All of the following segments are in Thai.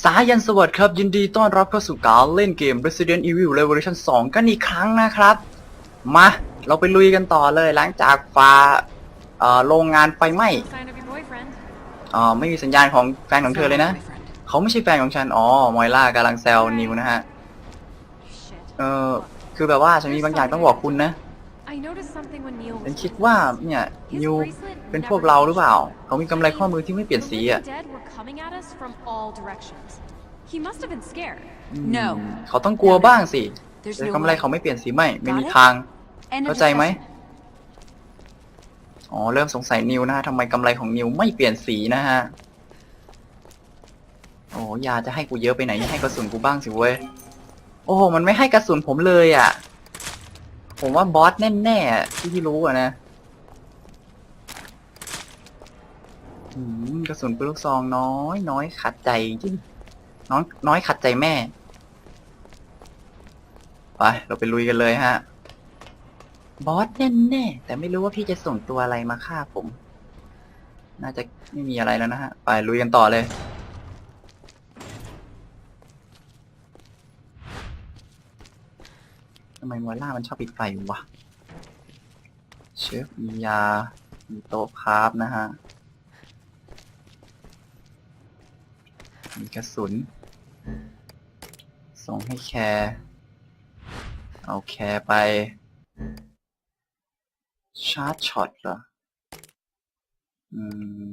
สายันสวัสดิ์ครับ ยินดีต้อนรับเข้าสู่การเล่นเกม Resident Evil Revolution 2 กันอีกครั้งนะครับ มา เราไปลุยกันต่อเลยหลังจากฝ่าเอ่อโรงงานไฟไหม้ Sign of your boyfriend. เอ่อไม่มีสัญญาณของแฟนของเธอเลยนะ เขาไม่ใช่แฟนของฉัน อ๋อ มอยล่ากำลังแซวนิวนะฮะ Shit. เออคือแบบว่าฉันมีบางอย่างต้องบอกคุณนะ I noticed something when Neil ฉัน was คิด here. ว่าเนี่ย His นิว bracelet เป็นพวก never เราหรือเปล่า changed. เขามีกำไรข้อมือที่ไม่เปลี่ยนสี The อะ living dead were coming at us from all directions. He must have been scared. อืม No เขาต้องกลัวบ้างสิ There's แต่ no กำไร way. เขาไม่เปลี่ยนสีไม่ไม่มี Got it? ทาง End of เข้าใจไหม discussion. อ๋อเริ่มสงสัยนิวนะฮะทำไมกำไรของนิวไม่เปลี่ยนสีนะฮะโอ้ยาจะให้กูเยอะไปไหนให้กระสุนกูบ้างสิเว้ยโอ้โหมันไม่ให้กระสุนผมเลยอะ ผมว่าบอสแน่ๆที่ที่รู้อะนะอืมกระสุนปืนลูกซองน้อย น้อยขัดใจจริงน้อยน้อยขัดใจแม่ ไปเราไปลุยกันเลยฮะ บอสแน่ๆแต่ไม่รู้ว่าพี่จะส่งตัวอะไรมาฆ่าผม น่าจะไม่มีอะไรแล้วนะฮะ ไปลุยกันต่อเลย ทำไมมอล่ามันชอบปิดไฟวะ เชฟมียา มีโต๊ะคราฟนะฮะ มีกระสุน ส่งให้แคร์ เอาแคร์ไป ชาร์จช็อตเหรอ อืม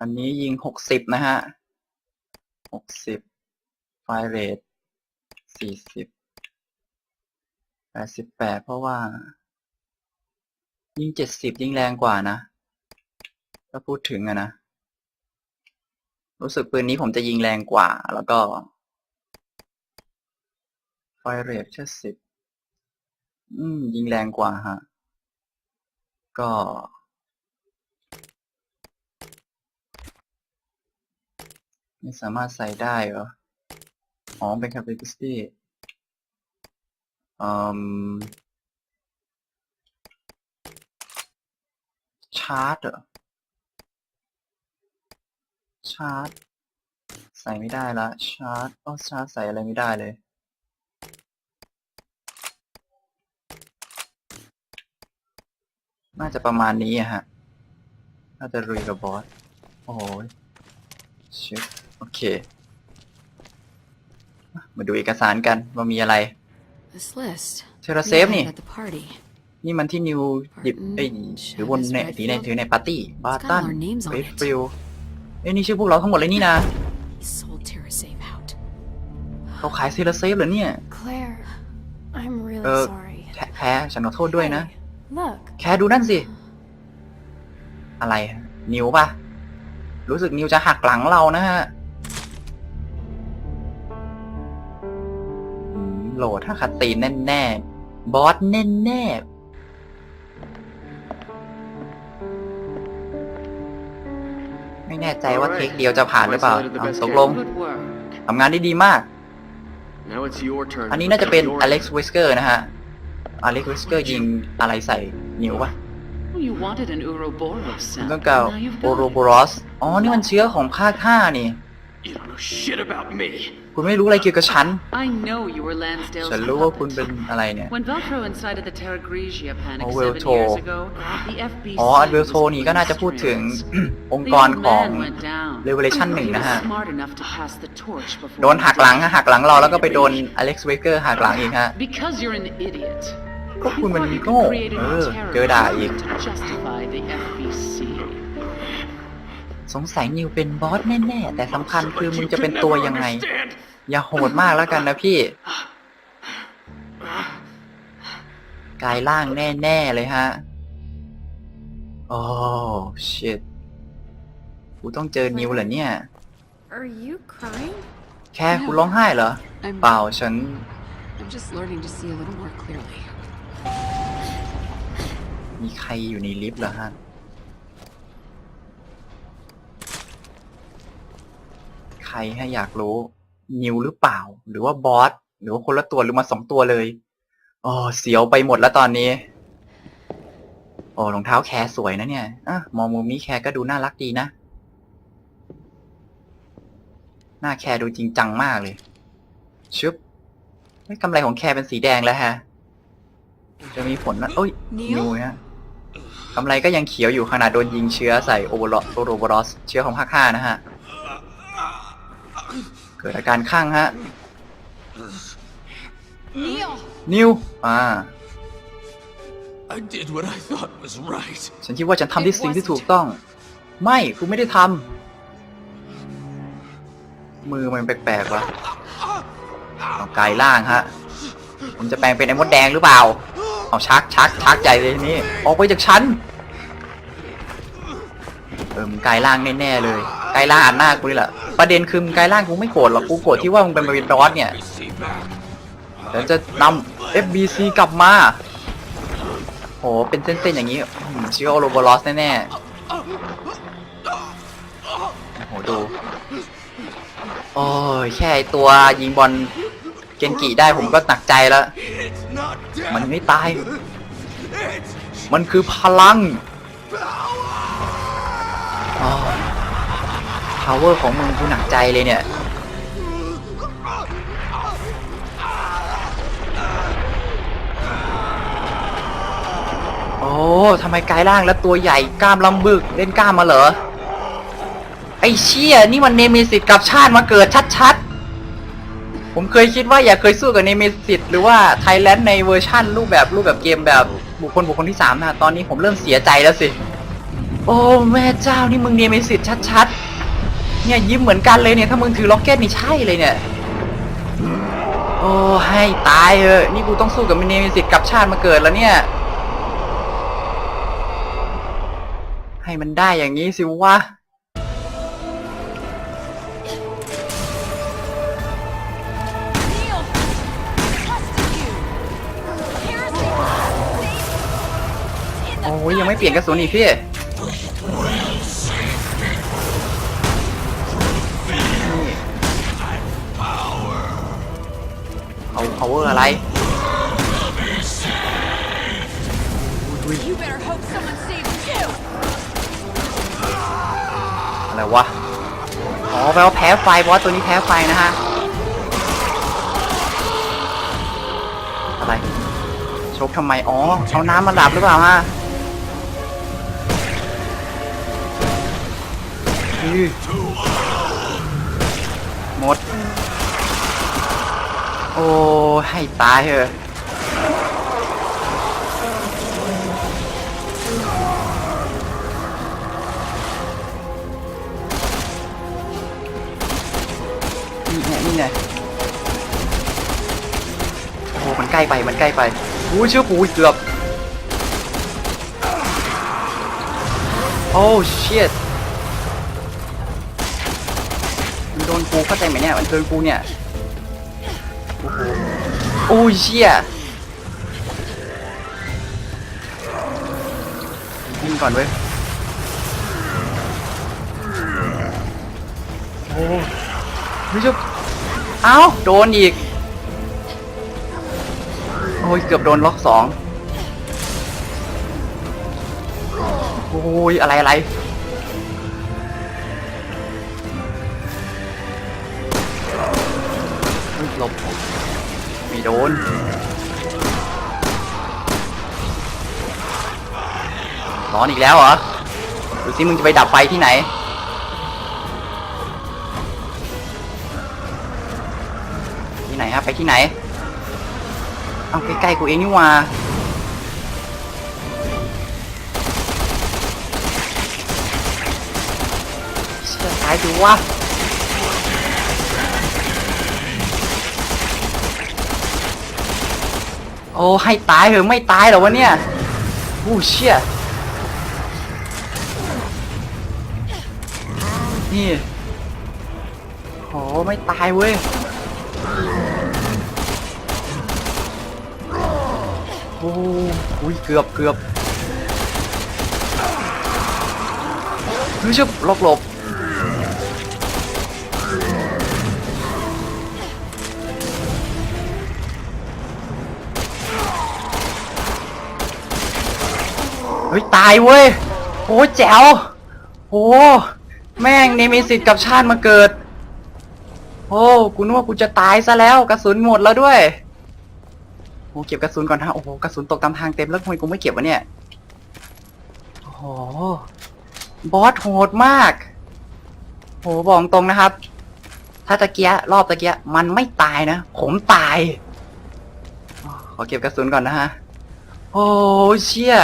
อันนี้ยิงหกสิบนะฮะหกสิบไฟเรท สี่สิบแปดสิบแปดเพราะว่า ยิงเจ็ดสิบยิงแรงกว่านะถ้าพูดถึงอะนะ รู้สึกปืนนี้ผมจะยิงแรงกว่า แล้วก็ไฟเรทแค่สิบอืม ยิงแรงกว่าฮะ ก็ไม่สามารถใส่ได้เหรอ อ๋อเป็น capacity อืมชาร์จเหรอ ชาร์จ ใส่ไม่ได้ละ ชาร์จก็ชาร์จใส่อะไรไม่ได้เลยน่าจะประมาณนี้อะฮะ น่าจะรุยกับบอส โอ้โหชิบโอเค มาดูเอกสารกันว่ามีอะไร This list. เทราเซฟ We นี่ had At the party. นี่มันที่นิวหยิบเอ้ยหรือบนในถือในถือในปาร์ตี้บาร์ตัน It's got our names on เบ it สฟิลเอ้ยนี่ชื่อพวกเราทั้งหมดเลยนี่นะ He sold Terra Save out. เขาขายเทราเซฟเหรอเนี่ย Claire, I'm really Uh, sorry. แพ้แพ้ฉันขอโทษด้วยนะ Look, แค่ดูนั่นสิ อะไร นิวปะรู้สึกนิวจะหักหลังเรานะฮะ โหลดถ้าคัดตีนแน่ๆ บอสแน่ๆไม่แน่ใจว่าเทคเดียวจะผ่านหรือเปล่าเอาตกลงทำงานได้ดีมาก อันนี้น่าจะเป็นอเล็กซ์วิสเกอร์นะฮะ อเล็กซ์วิสเกอร์ยิงอะไรใส่นิวปะ You wanted an Ouroboros มัน sound. ก็เก่า Now you've โอ got โร it. โบรอส อ๋อ นี่มันเชื้อของภาคห้านี่ You don't know shit about me. คุณไม่รู้อะไรเกี่ยวกับฉัน I know you were Lansdale's ฉันรู้ว่าคุณ puppet. เป็นอะไรเนี่ย When Velcro incited the Terra Grigia panic Oh, seven Veltro. years ago, the FBC อ๋อ อันเวลโท was นี่ก็น่าจะพูดถึง Australians. องค์ The กร old ของ man went down. Revelation 1 He นะ was ฮะ smart enough to pass the torch before โดน he หักหลัง did. หักหลังเราแล้วก็ไปโดนอเล็กซ์เวเกอร์หักหลังอีกฮะ Because you're an idiot. ก็คุณ You มัน thought you โง่ could create a เอ new อ terror เจอด่าอีก to justify the FBC. สงสัยนิวเป็นบอสแน่ๆ แต่สำคัญคือมึงจะเป็น You ตัว can never ยังไง understand. อย่าโหดมากแล้วกันนะพี่กลายร่างแน่ๆเลยฮะ โอ้ชิตกูต้องเจอนิวเหรอเนี่ย are you crying? แค่คุณร้องไห้เหรอ I'm, เปล่าฉัน I'm just learning to see a little more clearly. มีใครอยู่ในลิฟต์เหรอฮะ รให้อยากรู้ นิวหรือเปล่า หรือว่าบอสหรือว่าคนละตัวหรือมาสองตัวเลยอ๋อเสียวไปหมดแล้วตอนนี้โอ้รองเท้าแคร์สวยนะเนี่ยอะมองมุมนี้แคร์ก็ดูน่ารักดีนะน้าแคร์ดูจริงจังมากเลย ชึบเฮ้ยกำไรของแคร์เป็นสีแดงแล้วฮะ จะมีผลนะโอ้ยนิวนิวฮะกำไรก็ยังเขียวอยู่ขนาดโดนยิงเชื้อใส่โอเวอร์โอเวอร์ลอสเชื้อของภาคห้านะฮะเกิดอาการข้างฮะ Neil! นิวอ่า I did what I thought was right. ฉันคิดว่าฉันทำที่สิ่งที่ถูกต้อง ไม่กูไม่ได้ทำมือมันแปลกๆวะเอากายล่างฮะผมจะแปลงเป็นไอ้มดแดงหรือเปล่า เอาชักชักชักใจเลยทีนี่ ออกไปจากฉัน เออมึงกายล่างแน่ๆเลย กายล่างอัดหน้ากูนี่แหละประเด็นคือมึงกายล่างกูไม่โกรธหรอกกูโกรธที่ว่ามึงเป็นมาวินดอสเนี่ยเดี๋ยวจะนำ FBC กลับมาโหเป็นเส้นๆอย่างนี้ชื่อโอโรบอลอสแน่ๆโหดูโอ้ยแค่ตัวยิงบอลเกนกิได้ผมก็หนักใจแล้ว มันไม่ตาย มันคือพลัง power ของมึงกูหนักใจเลยเนี่ย โอ้ทำไมกายร่างแล้วตัวใหญ่กล้ามลำบึก เล่นกล้ามมาเหรอ ไอ้เชี่ยนี่มันเนมิสิตกับชาติมาเกิดชัดๆ ผมเคยคิดว่าอยากเคยสู้กับเนมิสิตหรือว่าไทยแลนด์ในเวอร์ชั่นรูปแบบรูปแบบเกมแบบบุคคลบุคคลที่สามนะตอนนี้ผมเริ่มเสียใจแล้วสิโอ้ แม่เจ้านี่มึงเนมิสิตชัดๆ เนี่ยยิ้มเหมือนกันเลยเนี่ยถ้ามึงถือล็อกเก็ตนี่ใช่เลยเนี่ย โอ้ให้ตายเถอะนี่กูต้องสู้กับเนมิสิตกับชาติมาเกิดแล้วเนี่ย ให้มันได้อย่างนี้สิวะ Neil! Trusted you! Heresy in the โอ้ยยังไม่เปลี่ยนกระสุนอีกพี่ power อะไร You better hope someone saves you! อะไรวะ อ๋อแปลว่าแพ้ไฟบอสตัวนี้แพ้ไฟนะฮะ อะไร ชกทำไม อ๋อ เอาน้ำมาดับหรือเปล่าฮะอื้อหมด โอ้ให้ตายเถอะนี่ไงนี่ไงโอ้มันใกล้ไปมันใกล้ไปอู้ยเชื่อกูเกือบโอ้เชียดมันโดนกูเข้าใจไหมเนี่ยมันโดนกูเนี่ย อ้ยเชี่ยยิงก่อนเว้ยโอ้ไม่ใช่เอ้าโดนอีก โอ้ยเกือบโดนล็อกสองโอ้ยอะไรอะไรหลบ ไม่โดนร้อนอีกแล้วเหรอ ดูสิมึงจะไปดับไฟที่ไหน ที่ไหนฮะไปที่ไหน เอาใกล้ๆกูเองนี่ว่าเชื่อตายดูวะ โอ้ให้ตายเหอะไม่ตายหรอวะเนี่ยอู้เชี่ยนี่โอ้ไม่ตายเว้ยโอ้ยเกือบเกือบคือชึบหลบหลบ ฮ้ยตายเว้ยโอ้แจ๋วโอ้แม่งเนมิสิตกับชาติมาเกิด โอ้กูนึกว่ากูจะตายซะแล้วกระสุนหมดแล้วด้วยโอ้เก็บกระสุนก่อนฮะโอ้โหกระสุนตกตามทางเต็มแล้วทำไมกูไม่เก็บวะเนี่ยโอ้โหบอสโหดมากโหบอกตรงนะครับ ถ้าตะเกียรอบตะเกียมันไม่ตายนะผมตายขอเก็บกระสุนก่อนนะฮะ โอ้เชี่ย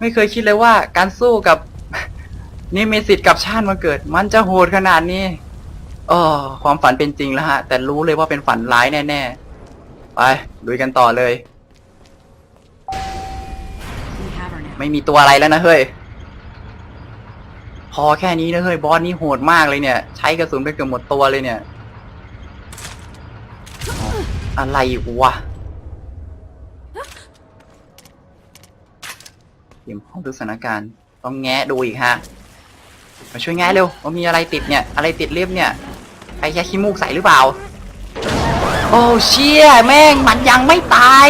ไม่เคยคิดเลยว่าการสู้กับนิเมสิตกับชาติมาเกิด มันจะโหดขนาดนี้เออความฝันเป็นจริงแล้วฮะ แต่รู้เลยว่าเป็นฝันร้ายแน่ๆ ไปลุยกันต่อเลย ไม่มีตัวอะไรแล้วนะเฮ้ย พอแค่นี้นะเฮ้ยบอสนี่โหดมากเลยเนี่ย ใช้กระสุนไปเกือบหมดตัวเลยเนี่ยอ๋ออะไรวะ ตรียมห้องดูสถานการณ์ต้องแงะดูอีกฮะมาช่วยแงะเร็วว่ามีอะไรติดเนี่ย อะไรติดเล็บเนี่ยใครแค่ขี้มูกใส่หรือเปล่า โอ้เชี่ยแม่งมันยังไม่ตาย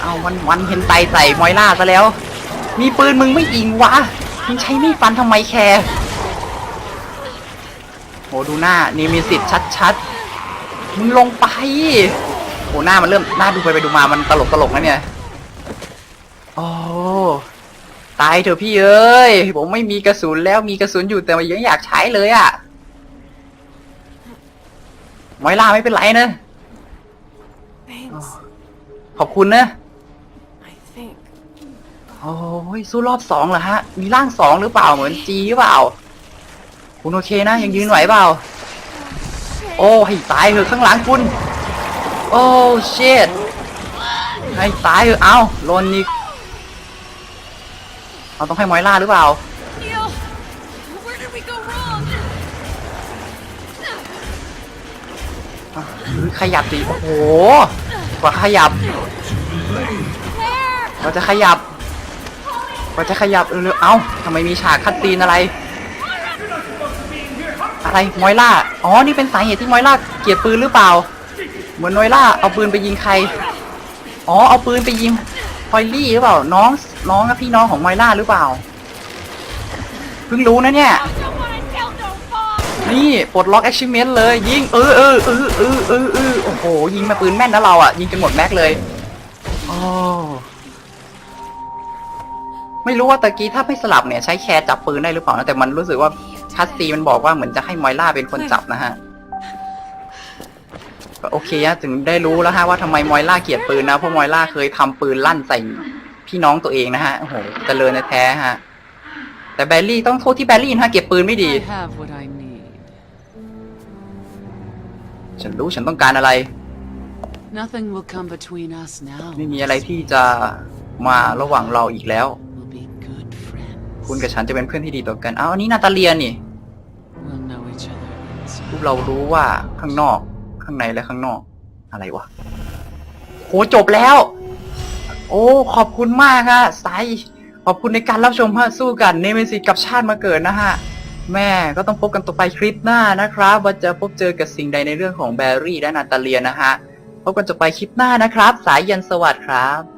เอาวันวันเห็นไตใส่มอยล่าซะแล้ว มีปืนมึงไม่ยิงวะมึงใช้มีดฟันทำไมแคร์โหดูหน้านี่มีสิทธิ์ชัดๆมึงลงไปโหหน้ามันเริ่มหน้าดูไปไปดูมามันตลกตลกนะเนี่ย โอ้ตายเถอะพี่เอ้ย ผมไม่มีกระสุนแล้วมีกระสุนอยู่แต่ว่ายังอยากใช้เลยอะมอยล่าไม่เป็นไรนะ Thanks. ขอบคุณนะ I think. โอ้ยสู้รอบสองเหรอฮะ มีร่างสองหรือเปล่าเหมือนจีหรือเปล่า คุณโอเคนะ ยังยืนไหวเปล่า โอ้ให้ตายเถอะข้างหลังคุณ โอ้เชิดให้ตายเถอะเอาโลนนี่ เอาต้องให้มอยล่าหรือเปล่า Neil! Where did we go wrong? อะหรือขยับสิโอ้โห กว่าขยับกว่าจะขยับกว่าจะขยับเออเร็วเอ้าทำไมมีฉากคัดซีนอะไร อะไรมอยล่า อ๋อ นี่เป็นสาเหตุที่มอยล่าเกลียดปืนหรือเปล่า เหมือนมอยล่าเอาปืนไปยิงใคร อ๋อ เอาปืนไปยิงพอยลี่หรือเปล่า น้อง น้องกับพี่น้องของไมล่าหรือเปล่า เพิ่งรู้นะเนี่ย นี่ปลดล็อก achievement เลย ยิงเออเออเออเออเออเออโอ้โห ยิงมาปืนแม่นนะเราอะ ยิงกันหมดแม็กเลยโอ้ไม่รู้ว่าตะกี้ถ้าไม่สลับเนี่ยใช้แคร์จับปืนได้หรือเปล่านะแต่มันรู้สึกว่าคัสซีมันบอกว่าเหมือนจะให้มอยล่าเป็นคนจับนะฮะก็โอเคนะถึงได้รู้แล้วฮะว่าทำไมมอยล่าเกลียดปืนนะเพราะมอยล่าเคยทำปืนลั่นใส่ พี่น้องตัวเองนะฮะ โอ้โหเจริญแท้ๆฮะ แต่แบลลี่ต้องโทษที่แบลลี่นะฮะเก็บปืนไม่ดี I have what I need. ฉันรู้ฉันต้องการอะไร Nothing will come between us now. ไม่มีอะไรที่จะมาระหว่างเราอีกแล้ว We'll be good friends. คุณกับฉันจะเป็นเพื่อนที่ดีต่อกัน เอาอันนี้นาตาเลียนี่ We'll know each other inside. พวกเรารู้ว่าข้างนอก ข้างในและข้างนอก อะไรวะ โหจบแล้ว โอ้ ขอบคุณมากฮะไซขอบคุณในการรับชมฮะสู้กันเนเมซิกับชาติมาเกิดนะฮะ แม่ก็ต้องพบกันต่อไปคลิปหน้านะครับ ว่าจะพบเจอกับสิ่งใดในเรื่องของแบรี่และนาตาเลียนะฮะ พบกันต่อไปคลิปหน้านะครับ สายยันสวัสดิ์ครับ